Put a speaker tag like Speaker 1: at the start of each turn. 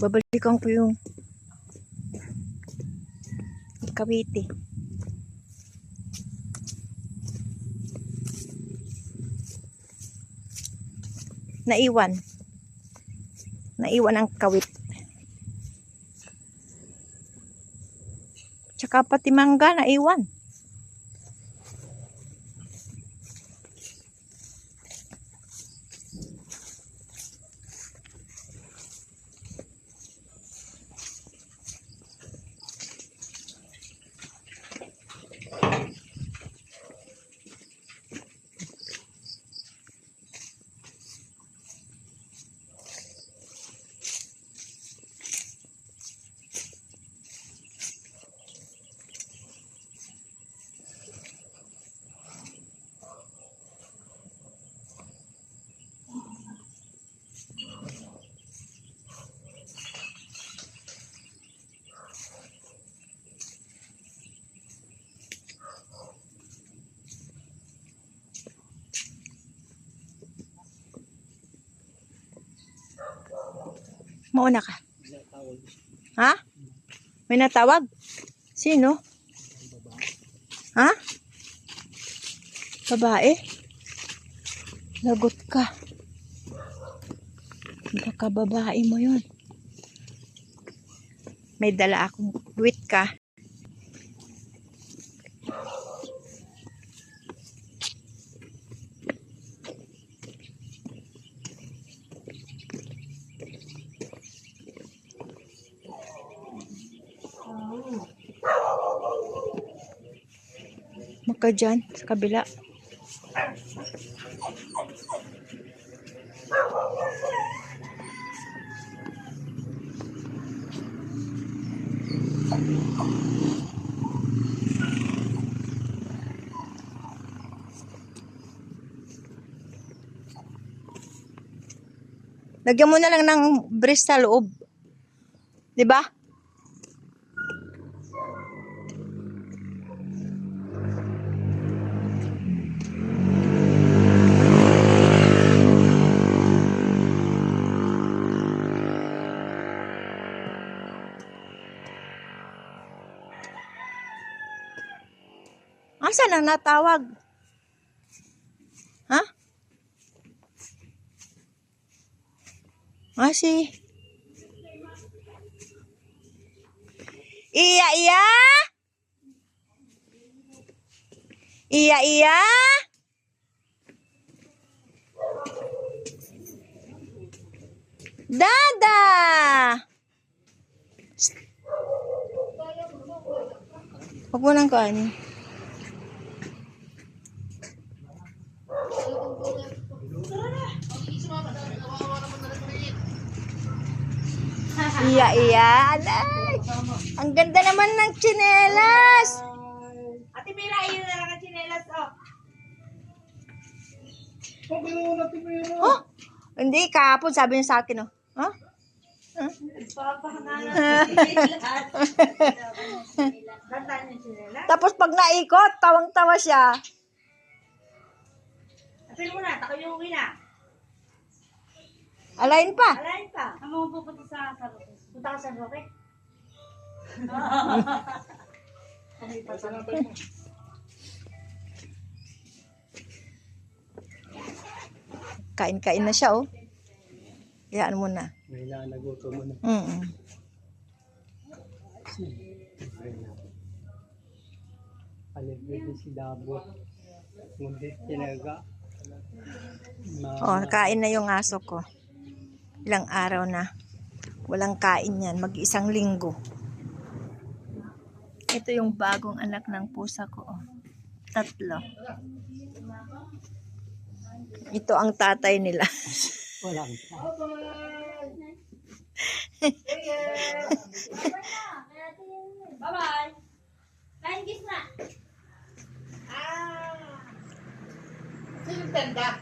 Speaker 1: Babalikan ko yung Cavite. Naiwan. Naiwan ang kawit. Tsaka pati mangga naiwan. Mauna ka. Ha? May natawag? Sino? Ha? Babae? Lagot ka. Baka babae mo yun. May dala akong wit ka. Maka dyan, sa kabila. Lagyan mo na lang ng breast sa loob. 'Di ba? Asa na natawag? Ha? Ah. Iya, iya! Iya, iya! Dada! Huwag mo nang kanin. Iya, iya. Alay. Ang ganda naman ng tsinelas.
Speaker 2: Ate Mira, yun na lang ang chinelas, oh.
Speaker 1: Oh, hindi, kahapon sabi niya sa akin, oh. Huh?
Speaker 2: Chinelas. Yung chinelas.
Speaker 1: Tapos pag naikot, tawang-tawa siya.
Speaker 2: Apil mo na, takayuwi na.
Speaker 1: Alain pa.
Speaker 2: Alain pa. Ano mo pupunta sa San Roque? Punta ka sa San Roque?
Speaker 1: Kain-kain na siya, oh. Hayaan mo na.
Speaker 3: May nanaguto mo na.
Speaker 1: Mm
Speaker 3: Paligid si Dabo. Ngunit tinaga.
Speaker 1: Oh, kain na yung aso ko ilang araw na walang kain yan, mag-isang linggo. Ito yung bagong anak ng pusa ko. Oh. Tatlo. Ito ang tatay nila.
Speaker 3: Walang Bye-bye. Thank you na. Ah. Sino tanda?